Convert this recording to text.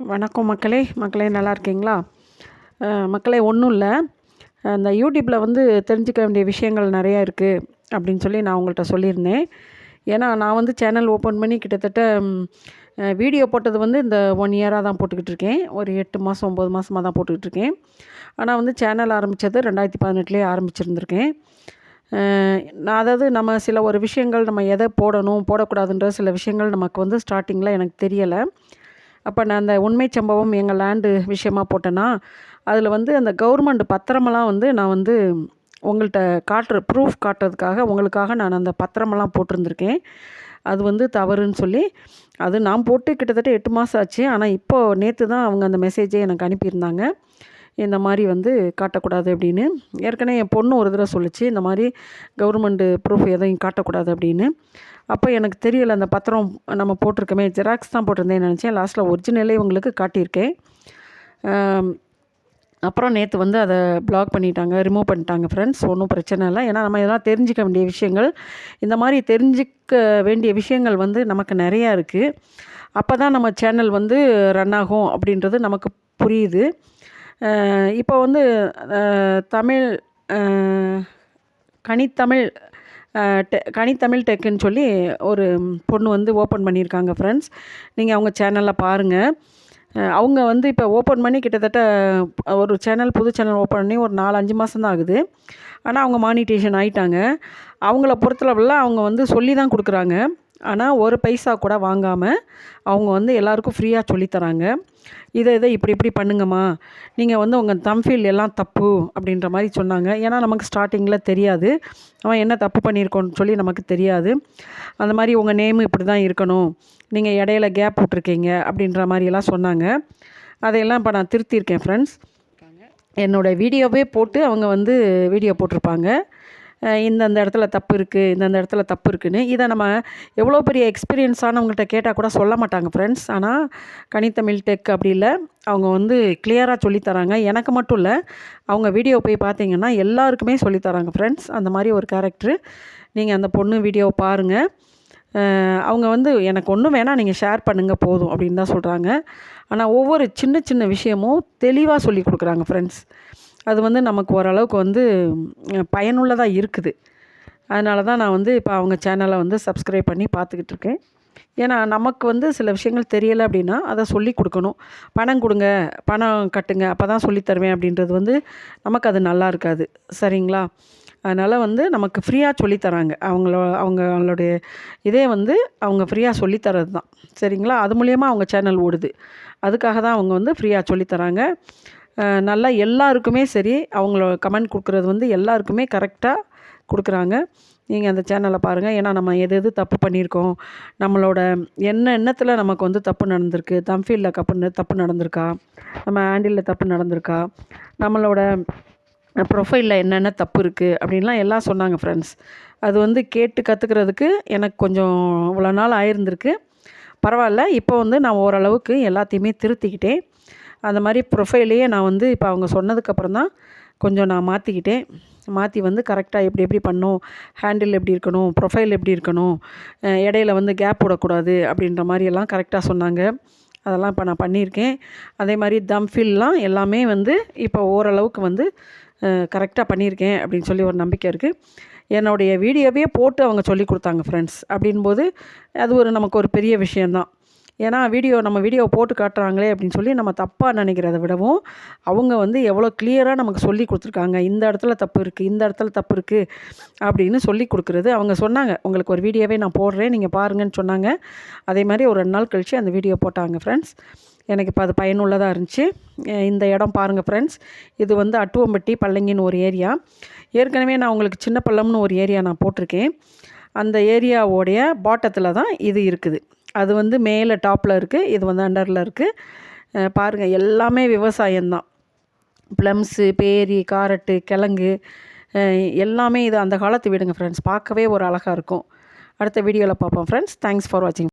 வணக்கம் மக்களே. மக்களே நல்லா இருக்கீங்களா? மக்களே ஒன்றும் இல்லை. அந்த யூடியூப்பில் வந்து தெரிஞ்சுக்க வேண்டிய விஷயங்கள் நிறையா இருக்குது அப்படின்னு சொல்லி நான் உங்கள்கிட்ட சொல்லியிருந்தேன். ஏன்னா நான் வந்து சேனல் ஓப்பன் பண்ணி கிட்டத்தட்ட வீடியோ போட்டது வந்து இந்த ஒன் இயராக தான் போட்டுக்கிட்டு இருக்கேன். ஒரு எட்டு மாதம் ஒம்பது மாதமாக தான் போட்டுக்கிட்டு இருக்கேன். ஆனால் வந்து சேனல் ஆரம்பித்தது ரெண்டாயிரத்தி பதினெட்டுலேயே ஆரம்பிச்சிருந்துருக்கேன். நான் அதாவது நம்ம சில ஒரு விஷயங்கள் நம்ம எதை போடணும் போடக்கூடாதுன்ற சில விஷயங்கள் நமக்கு வந்து ஸ்டார்டிங்கில் எனக்கு தெரியலை. அப்போ நான் அந்த உண்மை சம்பவம் எங்கள் லேண்டு விஷயமா போட்டேன்னா அதில் வந்து அந்த கவர்மெண்ட் பத்திரமெல்லாம் வந்து நான் வந்து உங்கள்கிட்ட காட்டுற ப்ரூஃப் காட்டுறதுக்காக உங்களுக்காக நான் அந்த பத்திரமெல்லாம் போட்டிருந்துருக்கேன். அது வந்து தவறுன்னு சொல்லி அது நான் போட்டு கிட்டத்தட்ட எட்டு மாதம் ஆச்சு. ஆனால் இப்போது நேற்று தான் அவங்க அந்த மெசேஜை எனக்கு அனுப்பியிருந்தாங்க. இந்த மாதிரி வந்து காட்டக்கூடாது அப்படின்னு. ஏற்கனவே என் பொண்ணு ஒரு தடவை சொல்லுச்சு இந்த மாதிரி கவர்மெண்ட்டு ப்ரூஃப் எதையும் காட்டக்கூடாது அப்படின்னு. அப்போ எனக்கு தெரியல அந்த பத்திரம் நம்ம போட்டிருக்கோமே ஜெராக்ஸ் தான் போட்டிருந்தேன்னு நினச்சேன். லாஸ்ட்டில் ஒரிஜினலே உங்களுக்கு காட்டியிருக்கேன். அப்புறம் நேற்று வந்து அதை பிளாக் பண்ணிட்டாங்க ரிமூவ் பண்ணிட்டாங்க ஃப்ரெண்ட்ஸ் ஒன்றும் பிரச்சனை இல்லை. ஏன்னா நம்ம இதெல்லாம் தெரிஞ்சிக்க வேண்டிய விஷயங்கள். இந்த மாதிரி தெரிஞ்சிக்க வேண்டிய விஷயங்கள் வந்து நமக்கு நிறையா இருக்குது அப்போ தான் நம்ம சேனல் வந்து ரன் ஆகும் அப்படின்றது நமக்கு புரியுது. இப்போ வந்து தமிழ் கனித்தமிழ் டெ கனித்தமிழ் டெக்குன்னு சொல்லி ஒரு பொண்ணு வந்து ஓப்பன் பண்ணியிருக்காங்க ஃப்ரெண்ட்ஸ். நீங்கள் அவங்க சேனலில் பாருங்கள் அவங்க வந்து இப்போ ஓப்பன் பண்ணி கிட்டத்தட்ட ஒரு சேனல் புது சேனல் ஓப்பன் பண்ணி ஒரு நாலு அஞ்சு மாதம் தான் ஆகுது. ஆனால் அவங்க மானிட்டேஷன் ஆகிட்டாங்க அவங்கள பொறுத்தளவில் அவங்க வந்து சொல்லி தான் கொடுக்குறாங்க. ஆனால் ஒரு பைசா கூட வாங்காமல் அவங்க வந்து எல்லாருக்கும் ஃப்ரீயாக சொல்லித்தராங்க. இதை இதை இப்படி இப்படி பண்ணுங்கம்மா. நீங்கள் வந்து உங்கள் தம்ஃபீல் எல்லாம் தப்பு அப்படின்ற மாதிரி சொன்னாங்க. ஏன்னா நமக்கு ஸ்டார்டிங்கில் தெரியாது. அவன் என்ன தப்பு பண்ணியிருக்கோன்னு சொல்லி நமக்கு தெரியாது. அந்த மாதிரி உங்கள் நேம் இப்படி தான் இருக்கணும். நீங்கள் இடையில கேப் விட்ருக்கீங்க அப்படின்ற மாதிரியெல்லாம் சொன்னாங்க. அதையெல்லாம் இப்போ நான் திருத்தியிருக்கேன் ஃப்ரெண்ட்ஸ் என்னோட வீடியோவே போட்டு அவங்க வந்து வீடியோ போட்டிருப்பாங்க. இந்தந்த இடத்துல தப்பு இருக்குது இந்தந்த இடத்துல தப்பு இருக்குதுன்னு இதை நம்ம எவ்வளோ பெரிய எக்ஸ்பீரியன்ஸானவங்கள்ட்ட கேட்டால் கூட சொல்ல மாட்டாங்க ஃப்ரெண்ட்ஸ் ஆனால் கனித்தமிழ் டெக் அப்படி இல்லை. அவங்க வந்து கிளியராக சொல்லித்தராங்க எனக்கு மட்டும் இல்லை அவங்க வீடியோ போய் பார்த்தீங்கன்னா எல்லாருக்குமே சொல்லித்தராங்க ஃப்ரெண்ட்ஸ் அந்த மாதிரி ஒரு கேரக்டரு நீங்கள் அந்த பொண்ணு வீடியோ பாருங்கள் அவங்க வந்து எனக்கு ஒன்றும் வேணாம் நீங்கள் ஷேர் பண்ணுங்கள் போதும் அப்படின்னு தான் சொல்கிறாங்க ஆனால் ஒவ்வொரு சின்ன சின்ன விஷயமும் தெளிவாக சொல்லி கொடுக்குறாங்க ஃப்ரெண்ட்ஸ் அது வந்து நமக்கு ஓரளவுக்கு வந்து பயனுள்ளதாக இருக்குது. அதனால தான் நான் வந்து இப்போ அவங்க சேனலை வந்து சப்ஸ்கிரைப் பண்ணி பார்த்துக்கிட்டு இருக்கேன். ஏன்னா நமக்கு வந்து சில விஷயங்கள் தெரியலை அப்படின்னா அதை சொல்லி கொடுக்கணும். பணம் கொடுங்க பணம் கட்டுங்க அப்போ தான் சொல்லித் தருவேன் அப்படின்றது வந்து நமக்கு அது நல்லா இருக்காது. சரிங்களா? அதனால் வந்து நமக்கு ஃப்ரீயாக சொல்லித்தராங்க அவங்களோ அவங்களுடைய இதே வந்து அவங்க ஃப்ரீயாக சொல்லித்தரது தான். சரிங்களா? அது மூலியமாக அவங்க சேனல் ஓடுது. அதுக்காக தான் அவங்க வந்து ஃப்ரீயாக சொல்லித்தராங்க நல்லா எல்லாருக்குமே சரி அவங்கள கமெண்ட் கொடுக்குறது வந்து எல்லாருக்குமே கரெக்டாக கொடுக்குறாங்க. நீங்கள் அந்த சேனலை பாருங்கள் ஏன்னா நம்ம எது எது தப்பு பண்ணியிருக்கோம் நம்மளோட என்ன எண்ணத்தில் நமக்கு வந்து தப்பு நடந்திருக்கு தம்ஃபீல்டில் கப்பு தப்பு நடந்திருக்கா நம்ம ஹேண்டிலில் தப்பு நடந்திருக்கா நம்மளோட ப்ரொஃபைலில் என்னென்ன தப்பு இருக்குது அப்படின்லாம் எல்லாம் சொன்னாங்க ஃப்ரெண்ட்ஸ் அது வந்து கேட்டு கற்றுக்கிறதுக்கு எனக்கு கொஞ்சம் இவ்வளோ நாள் ஆயிருந்திருக்கு. பரவாயில்ல. இப்போ வந்து நான் ஓரளவுக்கு எல்லாத்தையுமே திருத்திக்கிட்டேன். அந்த மாதிரி ப்ரொஃபைலையே நான் வந்து இப்போ அவங்க சொன்னதுக்கப்புறம் தான் கொஞ்சம் நான் மாற்றிக்கிட்டேன் மாற்றி வந்து கரெக்டாக எப்படி எப்படி பண்ணும் ஹேண்டில் எப்படி இருக்கணும் ப்ரொஃபைல் எப்படி இருக்கணும் இடையில வந்து கேப் விடக்கூடாது அப்படின்ற மாதிரியெல்லாம் கரெக்டாக சொன்னாங்க. அதெல்லாம் இப்போ நான் பண்ணியிருக்கேன். அதே மாதிரி தம் ஃபில்லாம் எல்லாமே வந்து இப்போ ஓரளவுக்கு வந்து கரெக்டாக பண்ணியிருக்கேன் அப்படின்னு சொல்லி ஒரு நம்பிக்கை இருக்குது என்னுடைய வீடியோவே போட்டு அவங்க சொல்லி கொடுத்தாங்க ஃப்ரெண்ட்ஸ் அப்படின்போது அது ஒரு நமக்கு ஒரு பெரிய விஷயந்தான் ஏன்னா வீடியோ நம்ம வீடியோ போட்டு காட்டுறாங்களே அப்படின்னு சொல்லி நம்ம தப்பாக நினைக்கிறத விடவும் அவங்க வந்து எவ்வளோ கிளியராக நமக்கு சொல்லி கொடுத்துருக்காங்க. இந்த இடத்துல தப்பு இருக்குது இந்த இடத்துல தப்பு இருக்குது அப்படின்னு சொல்லி கொடுக்குறது. அவங்க சொன்னாங்க உங்களுக்கு ஒரு வீடியோவே நான் போடுறேன் நீங்கள் பாருங்கன்னு சொன்னாங்க. அதே மாதிரி ஒரு ரெண்டு நாள் கழித்து அந்த வீடியோ போட்டாங்க ஃப்ரெண்ட்ஸ் எனக்கு இப்போ அது பயனுள்ளதாக இருந்துச்சு. இந்த இடம் பாருங்கள் ஃப்ரெண்ட்ஸ் இது வந்து அட்டுவம்பட்டி பள்ளங்கின்னு ஒரு ஏரியா. ஏற்கனவே நான் உங்களுக்கு சின்ன பள்ளம்னு ஒரு ஏரியா நான் போட்டிருக்கேன். அந்த ஏரியாவோடைய பாட்டத்தில் தான் இது இருக்குது. அது வந்து மேலே டாப்பில் இருக்குது இது வந்து அண்டரில் இருக்குது பாருங்கள் எல்லாமே விவசாயம்தான். ப்ளம்ஸு பேரி காரட்டு கிழங்கு எல்லாமே இது அந்த காலத்து வீடுங்க ஃப்ரெண்ட்ஸ் பார்க்கவே ஒரு அழகாக இருக்கும். அடுத்த வீடியோவில் பார்ப்போம் ஃப்ரெண்ட்ஸ் தேங்க்ஸ் ஃபார் வாட்சிங்